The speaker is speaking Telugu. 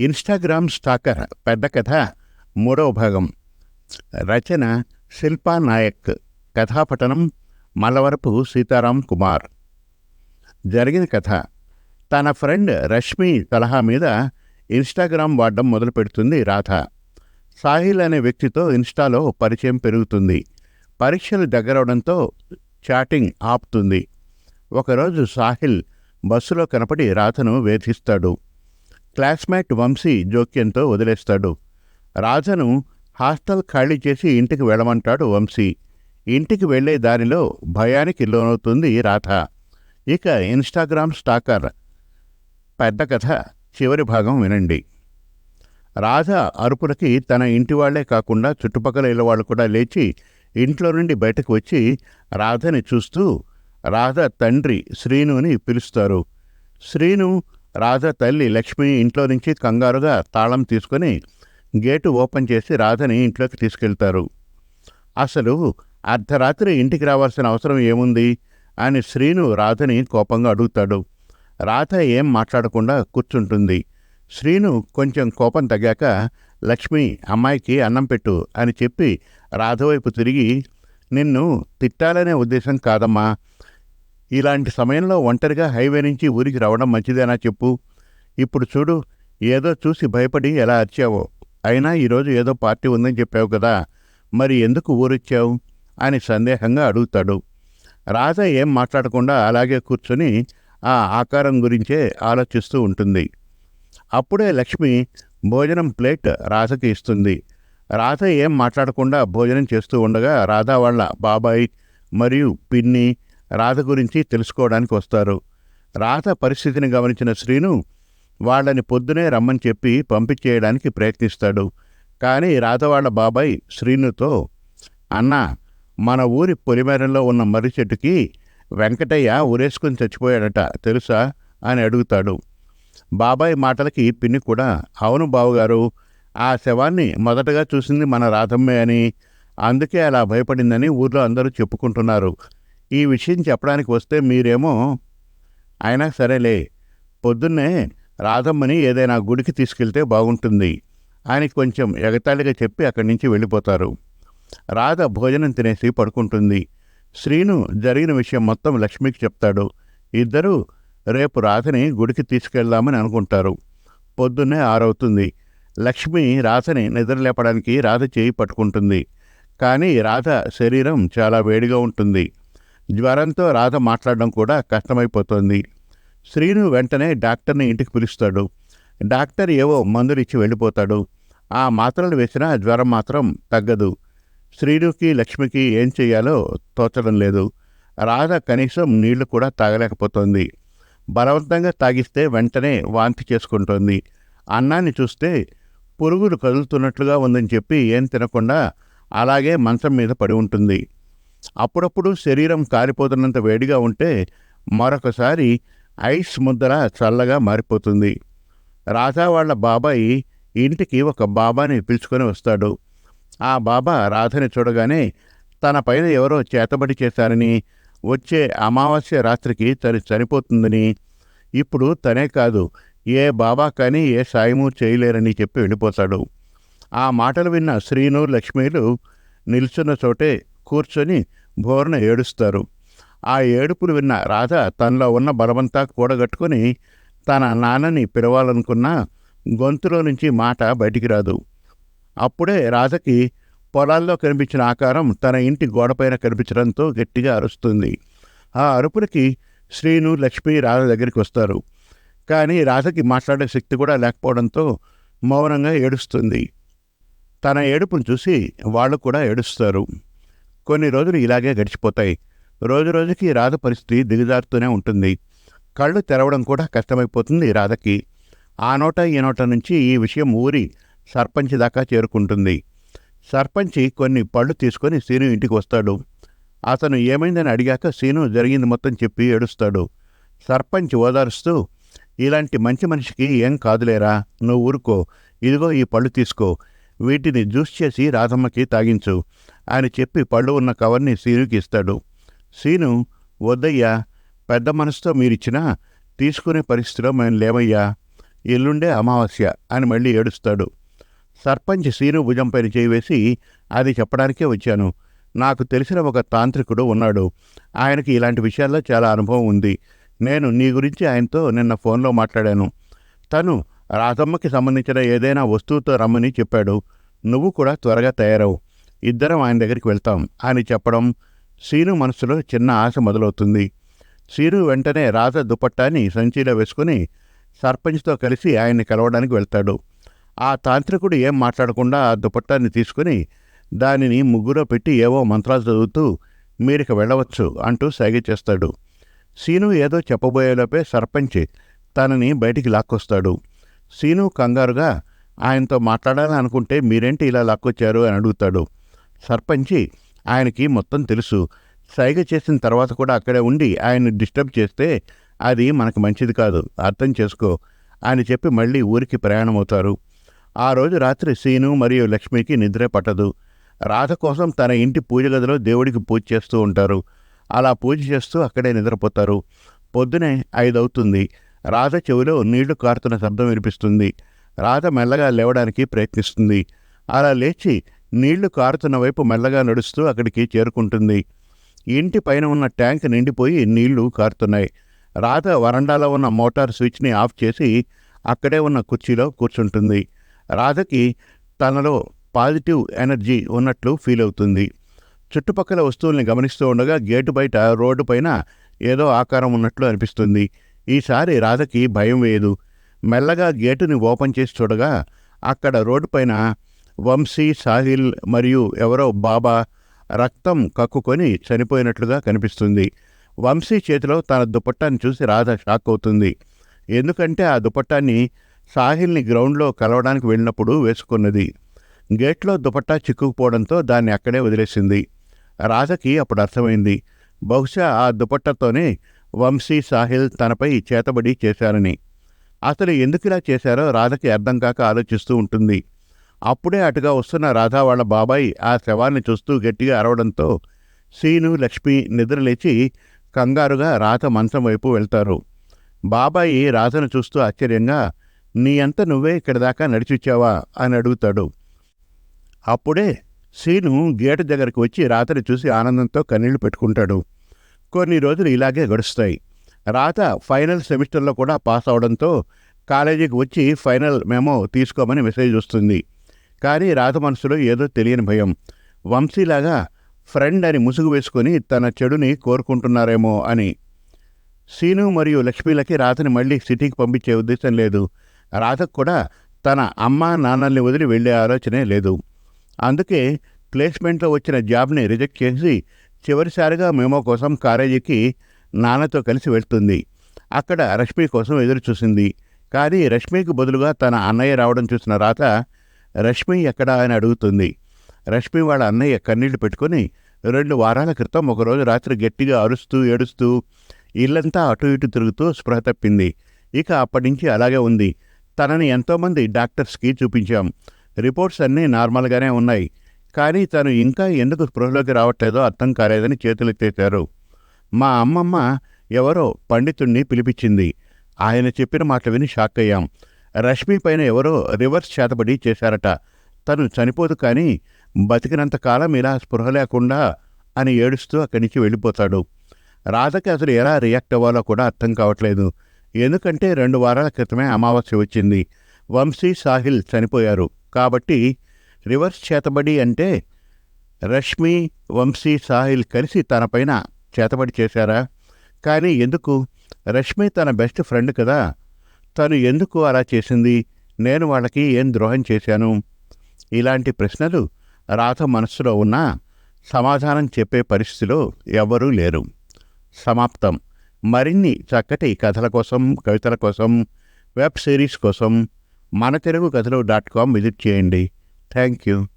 ఇన్స్టాగ్రామ్ స్టాకర్ పెద్ద కథ మూడవ భాగం. రచన శిల్పా నాయక్. కథాపఠనం మలవరపు సీతారాం కుమార్. జరిగిన కథ. తన ఫ్రెండ్ రష్మి సలహా మీద ఇన్స్టాగ్రామ్ వాడడం మొదలు పెడుతుంది రాధ. సాహిల్ అనే వ్యక్తితో ఇన్స్టాలో పరిచయం పెరుగుతుంది. పరీక్షలు దగ్గరవడంతో చాటింగ్ ఆపుతుంది. ఒకరోజు సాహిల్ బస్సులో కనపడి రాధను వేధిస్తాడు. క్లాస్మేట్ వంశీ జోక్యంతో వదిలేస్తాడు. రాధను హాస్టల్ ఖాళీ చేసి ఇంటికి వెళ్ళమంటాడు వంశీ. ఇంటికి వెళ్ళే దారిలో భయానికి లోనవుతుంది రాధ. ఇక ఇన్స్టాగ్రామ్ స్టాకర్. పెద్ద కథ చివరి భాగం వినండి. రాధ అరుపులకి తన ఇంటి వాళ్ళే కాకుండా చుట్టుపక్కల ఇళ్ళ వాళ్ళు కూడా లేచి ఇంట్లో నుండి బయటకు వచ్చి రాధని చూస్తూ రాధ తండ్రి శ్రీనుని పిలుస్తారు. శ్రీను రాధ తల్లి లక్ష్మి ఇంట్లో నుంచి కంగారుగా తాళం తీసుకొని గేటు ఓపెన్ చేసి రాధని ఇంట్లోకి తీసుకెళ్తారు. అసలు అర్ధరాత్రి ఇంటికి రావాల్సిన అవసరం ఏముంది? అని శ్రీను రాధని కోపంగా అడుగుతాడు. రాధ ఏం మాట్లాడకుండా కూర్చుంటుంది. శ్రీను కొంచెం కోపం తగ్గాక లక్ష్మి అమ్మాయికి అన్నం పెట్టు అని చెప్పి రాధ వైపు తిరిగి నిన్ను తిట్టాలనే ఉద్దేశం కాదమ్మా. ఇలాంటి సమయంలో ఒంటరిగా హైవే నుంచి ఊరికి రావడం మంచిదేనా చెప్పు. ఇప్పుడు చూడు ఏదో చూసి భయపడి ఎలా అరిచావో. అయినా ఈరోజు ఏదో పార్టీ ఉందని చెప్పావు కదా. మరి ఎందుకు ఊరొచ్చావు? అని సందేహంగా అడుగుతాడు. రాధ ఏం మాట్లాడకుండా అలాగే కూర్చొని ఆ ఆకారం గురించే ఆలోచిస్తూ ఉంటుంది. అప్పుడే లక్ష్మి భోజనం ప్లేట్ రాధకి ఇస్తుంది. రాధ ఏం మాట్లాడకుండా భోజనం చేస్తూ ఉండగా రాధ వాళ్ళ బాబాయ్ మరియు పిన్ని రాధ గురించి తెలుసుకోవడానికి వస్తారు. రాధ పరిస్థితిని గమనించిన శ్రీను వాళ్ళని పొద్దునే రమ్మని చెప్పి పంపించేయడానికి ప్రయత్నిస్తాడు. కానీ రాధ వాళ్ళ బాబాయ్ శ్రీనుతో అన్నా మన ఊరి పొలిమేరంలో ఉన్న మర్రి చెట్టుకి వెంకటయ్య ఊరేసుకుని చచ్చిపోయాడట తెలుసా? అని అడుగుతాడు. బాబాయ్ మాటలకి పిన్ని కూడా అవును బావగారు ఆ శవాన్ని మొదటగా చూసింది మన రాధమ్మే అని అందుకే అలా భయపడిందని ఊర్లో అందరూ చెప్పుకుంటున్నారు. ఈ విషయం చెప్పడానికి వస్తే మీరేమో అయినా సరేలే పొద్దున్నే రాధమ్మని ఏదైనా గుడికి తీసుకెళ్తే బాగుంటుంది అని కొంచెం ఎగతాళిగా చెప్పి అక్కడి నుంచి వెళ్ళిపోతారు. రాధ భోజనం తినేసి పడుకుంటుంది. శ్రీను జరిగిన విషయం మొత్తం లక్ష్మికి చెప్తాడు. ఇద్దరూ రేపు రాధని గుడికి తీసుకెళ్దామని అనుకుంటారు. పొద్దున్నే ఆరవుతుంది. లక్ష్మి రాధని నిద్రలేపడానికి రాధ చేయి పట్టుకుంటుంది. కానీ రాధ శరీరం చాలా వేడిగా ఉంటుంది. జ్వరంతో రాధ మాట్లాడడం కూడా కష్టమైపోతుంది. శ్రీను వెంటనే డాక్టర్ని ఇంటికి పిలుస్తాడు. డాక్టర్ ఏవో మందులు ఇచ్చి వెళ్ళిపోతాడు. ఆ మాత్రలు వేసినా జ్వరం మాత్రం తగ్గదు. శ్రీనుకి లక్ష్మికి ఏం చేయాలో తోచడం లేదు. రాధ కనీసం నీళ్ళు కూడా తాగలేకపోతుంది. బలవంతంగా తాగిస్తే వెంటనే వాంతి చేసుకుంటోంది. అన్నాన్ని చూస్తే పురుగులు కదులుతున్నట్లుగా ఉందని చెప్పి ఏం తినకుండా అలాగే మంచం మీద పడి ఉంటుంది. అప్పుడప్పుడు శరీరం కాలిపోతున్నంత వేడిగా ఉంటే మరొకసారి ఐస్ ముద్దల చల్లగా మారిపోతుంది. రాధా వాళ్ళ బాబాయి ఇంటికి ఒక బాబాని పిలుచుకొని వస్తాడు. ఆ బాబా రాధని చూడగానే తన పైన ఎవరో చేతబడి చేశారని వచ్చే అమావాస్య రాత్రికి తను చనిపోతుందని ఇప్పుడు తనే కాదు ఏ బాబా కానీ ఏ సాయము చేయలేరని చెప్పి వెళ్ళిపోతాడు. ఆ మాటలు విన్న శ్రీను లక్ష్మీలు నిల్చున్న చోటే కూర్చొని బోర్న ఏడుస్తారు. ఆ ఏడుపులు విన్న రాధ తనలో ఉన్న బలమంతా కూడగట్టుకొని తన నాన్నని పిలవాలనుకున్న గొంతులో నుంచి మాట బయటికి రాదు. అప్పుడే రాధకి పొలాల్లో కనిపించిన ఆకారం తన ఇంటి గోడపైన కనిపించడంతో గట్టిగా అరుస్తుంది. ఆ అరుపులకి శ్రీను లక్ష్మి రాధ దగ్గరికి వస్తారు. కానీ రాధకి మాట్లాడే శక్తి కూడా లేకపోవడంతో మౌనంగా ఏడుస్తుంది. తన ఏడుపును చూసి వాళ్ళు కూడా ఏడుస్తారు. కొన్ని రోజులు ఇలాగే గడిచిపోతాయి. రోజు రోజుకి రాధ పరిస్థితి దిగజారుతూనే ఉంటుంది. కళ్ళు తెరవడం కూడా కష్టమైపోతుంది రాధకి. ఆ నోట ఈ నోట నుంచి ఈ విషయం ఊరి సర్పంచ్ దాకా చేరుకుంటుంది. సర్పంచి కొన్ని పళ్ళు తీసుకొని సీను ఇంటికి వస్తాడు. అతను ఏమైందని అడిగాక సీను జరిగింది మొత్తం చెప్పి ఏడుస్తాడు. సర్పంచ్ ఓదారుస్తూ ఇలాంటి మంచి మనిషికి ఏం కాదులేరా నువ్వు ఊరుకో. ఇదిగో ఈ పళ్ళు తీసుకో. వీటిని జ్యూస్ చేసి రాధమ్మకి తాగించు. అని చెప్పి పళ్ళు ఉన్న కవర్ని సీనుకి ఇస్తాడు. సీను వద్దయ్యా పెద్ద మనసుతో మీరిచ్చినా తీసుకునే పరిస్థితిలో మేము లేమయ్యా ఎల్లుండే అమావాస్య అని మళ్ళీ ఏడుస్తాడు. సర్పంచ్ సీను భుజంపైన చేయివేసి అది చెప్పడానికే వచ్చాను. నాకు తెలిసిన ఒక తాంత్రికుడు ఉన్నాడు. ఆయనకి ఇలాంటి విషయాల్లో చాలా అనుభవం ఉంది. నేను నీ గురించి ఆయనతో నిన్న ఫోన్లో మాట్లాడాను. తను రాధమ్మకి సంబంధించిన ఏదైనా వస్తువుతో రమ్మని చెప్పాడు. నువ్వు కూడా త్వరగా తయారవు. ఇద్దరం ఆయన దగ్గరికి వెళ్తాం అని చెప్పడం సీను మనసులో చిన్న ఆశ మొదలవుతుంది. సీను వెంటనే రాధ దుపట్టాని సంచిలో వేసుకుని సర్పంచ్తో కలిసి ఆయన్ని కలవడానికి వెళ్తాడు. ఆ తాంత్రికుడు ఏం మాట్లాడకుండా ఆ దుపట్టాన్ని తీసుకుని దానిని ముగ్గులో పెట్టి ఏవో మంత్రాలు చదువుతూ మీరిక వెళ్ళవచ్చు అంటూ సాగి చేస్తాడు. సీను ఏదో చెప్పబోయేలోపే సర్పంచ్ తనని బయటికి లాక్కొస్తాడు. సీను కంగారుగా ఆయనతో మాట్లాడాలని అనుకుంటే మీరేంటి ఇలా లాక్కొచ్చారు అని అడుగుతాడు. సర్పంచి ఆయనకి మొత్తం తెలుసు. సైగ చేసిన తర్వాత కూడా అక్కడే ఉండి ఆయన్ని డిస్టర్బ్ చేస్తే అది మనకు మంచిది కాదు. అర్థం చేసుకో. అని చెప్పి మళ్ళీ ఊరికి ప్రయాణమవుతారు. ఆ రోజు రాత్రి సీను మరియు లక్ష్మికి నిద్రే పట్టదు. రాధ కోసం తన ఇంటి పూజ గదిలో దేవుడికి పూజ చేస్తూ ఉంటారు. అలా పూజ చేస్తూ అక్కడే నిద్రపోతారు. పొద్దునే ఐదవుతుంది. రాధ చెవిలో నీళ్ళు కారుతున్న శబ్దం వినిపిస్తుంది. రాధ మెల్లగా లేవడానికి ప్రయత్నిస్తుంది. అలా లేచి నీళ్ళు కారుతున్న వైపు మెల్లగా నడుస్తూ అక్కడికి చేరుకుంటుంది. ఇంటి పైన ఉన్న ట్యాంక్ నిండిపోయి నీళ్ళు కారుతున్నాయి. రాధ వరండాలో ఉన్న మోటార్ స్విచ్ని ఆఫ్ చేసి అక్కడే ఉన్న కుర్చీలో కూర్చుంటుంది. రాధకి తనలో పాజిటివ్ ఎనర్జీ ఉన్నట్లు ఫీల్ అవుతుంది. చుట్టుపక్కల వస్తువుల్ని గమనిస్తూ ఉండగా గేటు బయట రోడ్డు పైన ఏదో ఆకారం ఉన్నట్లు అనిపిస్తుంది. ఈసారి రాధకి భయం వేయదు. మెల్లగా గేటుని ఓపెన్ చేసి చూడగా అక్కడ రోడ్డు పైన వంశీ సాహిల్ మరియు ఎవరో బాబా రక్తం కక్కుకొని చనిపోయినట్లుగా కనిపిస్తుంది. వంశీ చేతిలో తన దుపట్టాన్ని చూసి రాధ షాక్ అవుతుంది. ఎందుకంటే ఆ దుపట్టాన్ని సాహిల్ని గ్రౌండ్లో కలవడానికి వెళ్ళినప్పుడు వేసుకున్నది. గేట్లో దుపట్టా చిక్కుకుపోవడంతో దాన్ని అక్కడే వదిలేసింది. రాధకి అప్పుడు అర్థమైంది. బహుశా ఆ దుపట్టతోనే వంశీ సాహిల్ తనపై చేతబడి చేశారని. అసలు ఎందుకు ఇలా చేశారో రాధకి అర్థం కాక ఆలోచిస్తూ ఉంటుంది. అప్పుడే అటుగా వస్తున్న రాధా వాళ్ళ బాబాయ్ ఆ శవాన్ని చూస్తూ గట్టిగా అరవడంతో సీను లక్ష్మి నిద్రలేచి కంగారుగా రాధ మంచం వైపు వెళ్తారు. బాబాయి రాధను చూస్తూ ఆశ్చర్యంగా నీ అంత నువ్వే ఇక్కడి దాకా నడిచిచ్చావా? అని అడుగుతాడు. అప్పుడే సీను గేటు దగ్గరికి వచ్చి రాత్రి చూసి ఆనందంతో కన్నీళ్ళు పెట్టుకుంటాడు. కొన్ని రోజులు ఇలాగే గడుస్తాయి. రాత ఫైనల్ సెమిస్టర్లో కూడా పాస్ అవడంతో కాలేజీకి వచ్చి ఫైనల్ మేము తీసుకోమని మెసేజ్ వస్తుంది. కానీ రాధ మనసులో ఏదో తెలియని భయం. వంశీలాగా ఫ్రెండ్ అని ముసుగు వేసుకొని తన చెడుని కోరుకుంటున్నారేమో అని. సీను మరియు లక్ష్మీలకి రాతని మళ్ళీ సిటీకి పంపించే ఉద్దేశం లేదు. రాతకు కూడా తన అమ్మ నాన్నల్ని వదిలి వెళ్ళే ఆలోచనే లేదు. అందుకే ప్లేస్మెంట్లో వచ్చిన జాబ్ని రిజెక్ట్ చేసి చివరిసారిగా మేమో కోసం కాలేజీకి నాన్నతో కలిసి వెళ్తుంది. అక్కడ రష్మి కోసం ఎదురు చూసింది. కానీ రష్మికి బదులుగా తన అన్నయ్య రావడం చూసిన రాత రష్మి ఎక్కడా? అని అడుగుతుంది. రష్మి వాళ్ళ అన్నయ్య కన్నీళ్ళు పెట్టుకొని రెండు వారాల క్రితం ఒకరోజు రాత్రి గట్టిగా అరుస్తూ ఏడుస్తూ ఇల్లంతా అటు ఇటు తిరుగుతూ స్పృహ తప్పింది. ఇక అప్పటి నుంచి అలాగే ఉంది. తనని ఎంతోమంది డాక్టర్స్కి చూపించాం. రిపోర్ట్స్ అన్నీ నార్మల్గానే ఉన్నాయి. కానీ తను ఇంకా ఎందుకు స్పృహలోకి రావట్లేదో అర్థం కాలేదని చేతులెత్తేశారు మా అమ్మమ్మ ఎవరో పండితుణ్ణి పిలిపించింది. ఆయన చెప్పిన మాట విని షాక్ అయ్యాం. రష్మి పైన ఎవరో రివర్స్ చేతబడి చేశారట. తను చనిపోదు కానీ బతికినంత కాలం ఇలా స్పృహ లేకుండా అని ఏడుస్తూ అక్కడి నుంచి వెళ్ళిపోతాడు. రాధకి అసలు ఎలా రియాక్ట్ అవ్వాలో కూడా అర్థం కావట్లేదు. ఎందుకంటే రెండు వారాల క్రితమే అమావాస్య వచ్చింది. వంశీ సాహిల్ చనిపోయారు. కాబట్టి రివర్స్ చేతబడి అంటే రష్మి వంశీ సాహిల్ కలిసి తనపైన చేతబడి చేశారా? కానీ ఎందుకు? రష్మి తన బెస్ట్ ఫ్రెండ్ కదా. తను ఎందుకు అలా చేసింది? నేను వాళ్ళకి ఏం ద్రోహం చేశాను? ఇలాంటి ప్రశ్నలు రాత మనస్సులో ఉన్నా సమాధానం చెప్పే పరిస్థితిలో ఎవరూ లేరు. సమాప్తం. మరిన్ని చక్కటి కథల కోసం కవితల కోసం వెబ్ సిరీస్ కోసం మన తెలుగు కథలు డాట్ కామ్ విజిట్ చేయండి. Thank you.